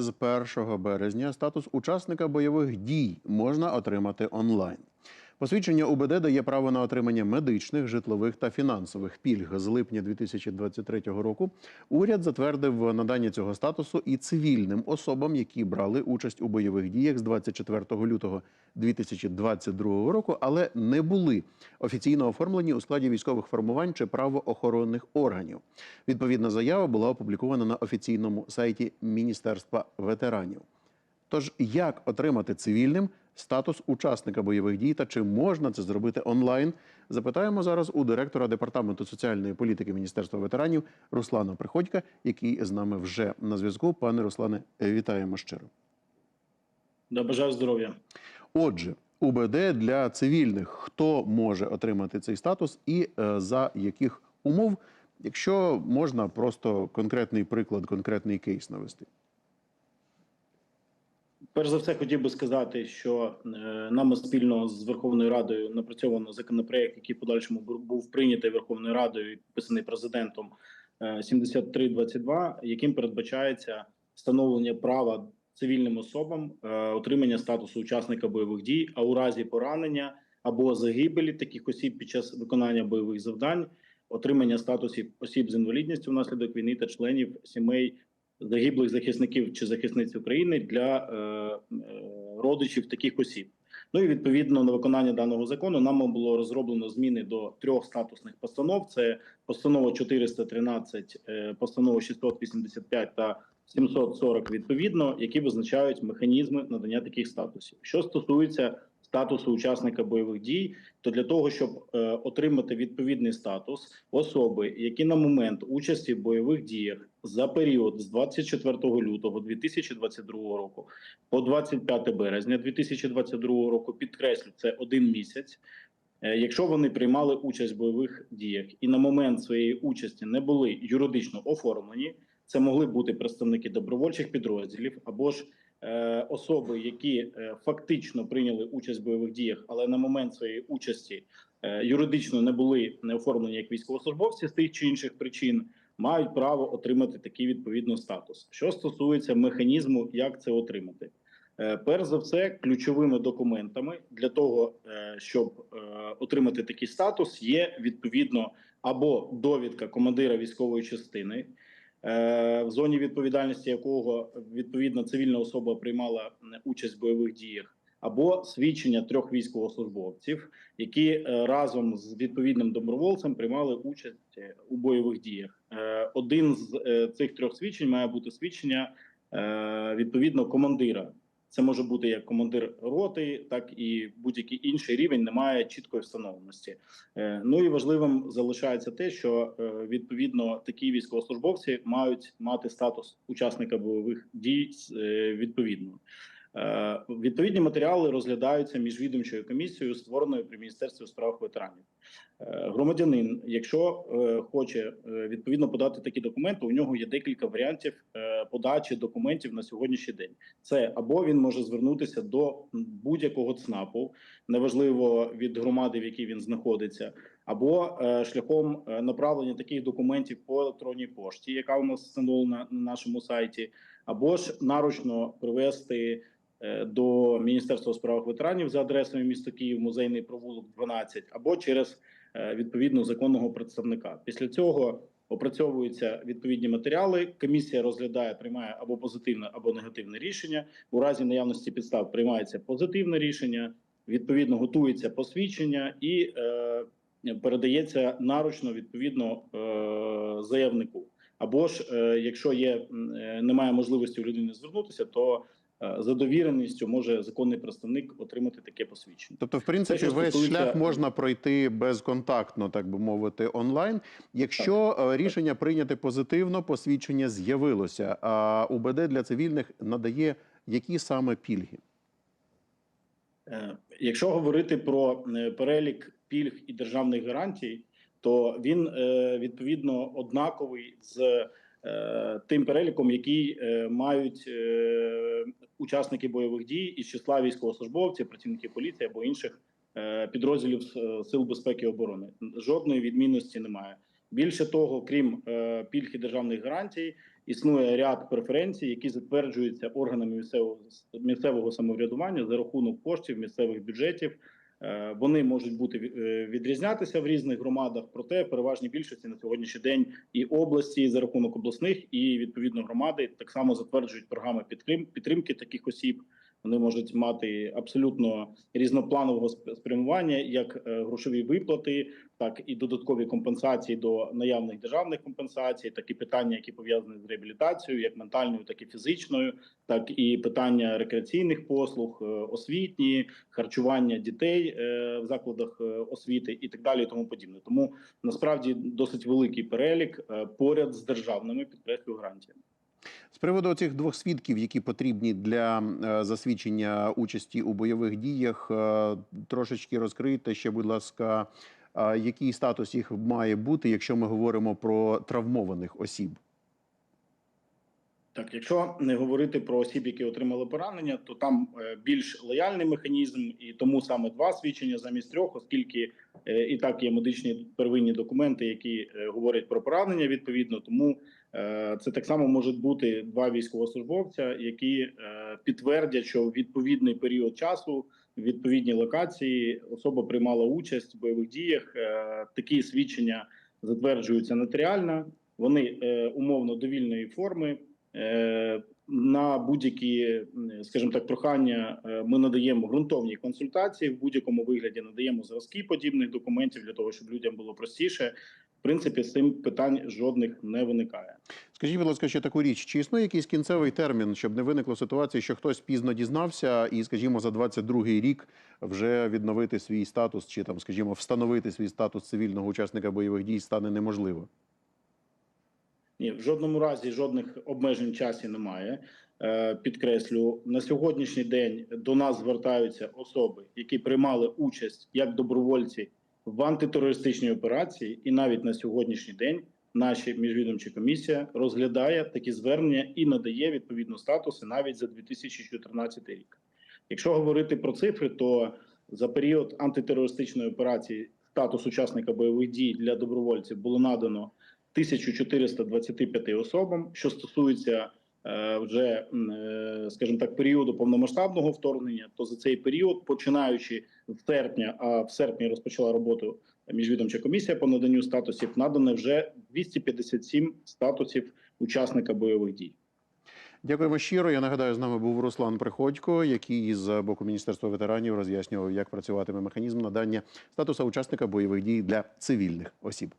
З 1 березня статус учасника бойових дій можна отримати онлайн. Посвідчення УБД дає право на отримання медичних, житлових та фінансових пільг. З липня 2023 року уряд затвердив надання цього статусу і цивільним особам, які брали участь у бойових діях з 24 лютого 2022 року, але не були офіційно оформлені у складі військових формувань чи правоохоронних органів. Відповідна заява була опублікована на офіційному сайті Міністерства ветеранів. Тож, як отримати цивільним статус учасника бойових дій та чи можна це зробити онлайн? Запитаємо зараз у директора департаменту соціальної політики Міністерства ветеранів Руслана Приходька, який з нами вже на зв'язку. Пане Руслане, вітаємо щиро. Да, бажаю здоров'я. Отже, УБД для цивільних хто може отримати цей статус і е, за яких умов, якщо можна просто конкретний приклад, конкретний кейс навести. Перш за все, хотів би сказати, що е, нами спільно з Верховною Радою напрацьовано законопроект, який в подальшому бу- був прийнятий Верховною Радою і підписаний президентом е, 7322, яким передбачається встановлення права цивільним особам е, отримання статусу учасника бойових дій, а у разі поранення або загибелі таких осіб під час виконання бойових завдань, отримання статусів осіб з інвалідністю внаслідок війни та членів сімей загиблих захисників чи захисниць України для е, е, родичів таких осіб. Ну і відповідно на виконання даного закону нам було розроблено зміни до трьох статусних постанов: це постанова 413, е, постанова 685 та 740 відповідно, які визначають механізми надання таких статусів. Що стосується статусу учасника бойових дій, то для того, щоб е, отримати відповідний статус, особи, які на момент участі в бойових діях за період з 24 лютого 2022 року по 25 березня 2022 року, підкреслю, це один місяць. Е, Якщо вони приймали участь в бойових діях і на момент своєї участі не були юридично оформлені, це могли бути представники добровольчих підрозділів або ж е, особи, які е, фактично прийняли участь в бойових діях, але на момент своєї участі юридично не були не оформлені як військовослужбовці з тих чи інших причин, мають право отримати такий відповідно статус. Що стосується механізму, як це отримати. Е, Перш за все, ключовими документами для того, е, щоб е, отримати такий статус, є відповідно або довідка командира військової частини, в зоні відповідальності якого відповідно цивільна особа приймала участь в бойових діях, або свідчення трьох військовослужбовців, які е, разом з відповідним добровольцем приймали участь е, у бойових діях. Е, Один з цих трьох свідчень має бути свідчення відповідно командира. Це може бути як командир роти, так і будь-який інший рівень немає чіткої встановленості. Ну і важливим залишається те, що відповідно такі військовослужбовці мають мати статус учасника бойових дій відповідно. Е, Відповідні матеріали розглядаються міжвідомчою комісією, створеною при міністерстві у справах ветеранів. Е, Громадянин, якщо е, хоче відповідно подати такі документи, у нього є декілька варіантів подачі документів на сьогоднішній день. Це або він може звернутися до будь-якого ЦНАПу, неважливо від громади, в якій він знаходиться, або шляхом направлення таких документів по електронній пошті, яка у нас встановлена на нашому сайті, або ж наручно привести до Міністерства у справах ветеранів за адресою місто Київ, музейний провулок 12, або через е, відповідно законного представника. Після цього опрацьовуються відповідні матеріали. Комісія розглядає, приймає або позитивне, або негативне рішення. У разі наявності підстав приймається позитивне рішення. Відповідно, готується посвідчення і е, передається наручно відповідно е, заявнику. Або ж е, якщо є е, немає можливості у людини звернутися, то е, за довіреністю може законний представник отримати таке посвідчення. Тобто, в принципі, що весь стосується- шлях можна пройти безконтактно, так би мовити, онлайн. Якщо е, рішення прийняти позитивно, посвідчення з'явилося. А УБД для цивільних надає які саме пільги? Е, Якщо говорити про е, перелік пільг і державних гарантій, то він е, відповідно однаковий з е, тим переліком, який е, мають е, учасники бойових дій із числа військовослужбовців, працівників поліції або інших е, підрозділів е, сил безпеки і оборони. Жодної відмінності немає. Більше того, крім е, пільг і державних гарантій, існує ряд преференцій, які затверджуються органами місцевого місцевого самоврядування за рахунок коштів місцевих бюджетів. Е, Вони можуть бути е, відрізнятися в різних громадах, проте переважні більшості на сьогоднішній день і області за рахунок обласних, і відповідно громади так само затверджують програми підтрим- підтримки таких осіб. Вони можуть мати абсолютно різнопланового спрямування, як е, грошові виплати, так і додаткові компенсації до наявних державних компенсацій, так і питання, які пов'язані з реабілітацією, як ментальною, так і фізичною, так і питання рекреаційних послуг, е, освітні, харчування дітей е, в закладах освіти і так далі, і тому подібне. Тому насправді досить великий перелік поряд з державними підкреслю гарантіями. З приводу цих двох свідків, які потрібні для е, засвідчення участі у бойових діях, е, трошечки розкрийте ще, будь ласка, е, який статус їх має бути, якщо ми говоримо про травмованих осіб? Так, якщо не говорити про осіб, які отримали поранення, то там е, більш лояльний механізм, і тому саме два свідчення замість трьох, оскільки е, і так є медичні первинні документи, які е, говорять про поранення. Відповідно, тому це так само можуть бути два військовослужбовця, які підтвердять, що в відповідний період часу в відповідній локації особа приймала участь в бойових діях. Такі свідчення затверджуються нотаріально. Вони умовно довільної форми. Е, На будь-які, скажімо так, прохання е, ми надаємо ґрунтовні консультації в будь-якому вигляді. Надаємо зразки подібних документів для того, щоб людям було простіше. В принципі, з цим питань жодних не виникає. Скажіть, будь ласка, ще таку річ: чи існує якийсь кінцевий термін, щоб не виникло ситуації, що хтось пізно дізнався, і, скажімо, за 22-й рік вже відновити свій статус, чи там, скажімо, встановити свій статус цивільного учасника бойових дій стане неможливо? Ні, в жодному разі жодних обмежень в часі немає. Е, Підкреслю на сьогоднішній день до нас звертаються особи, які приймали участь як добровольці в антитерористичній операції, і навіть на сьогоднішній день наша міжвідомча комісія розглядає такі звернення і надає відповідно статуси навіть за 2014 рік. Якщо говорити про цифри, то за період антитерористичної операції статус учасника бойових дій для добровольців було надано 1425 особам, що стосується е, вже, е, скажімо так, періоду повномасштабного вторгнення, то за цей період, починаючи з серпня, а в серпні розпочала роботу міжвідомча комісія по наданню статусів, надано вже 257 статусів учасника бойових дій. Дякуємо щиро. Я нагадаю, з нами був Руслан Приходько, який з боку Міністерства ветеранів роз'яснював, як працюватиме механізм надання статусу учасника бойових дій для цивільних осіб.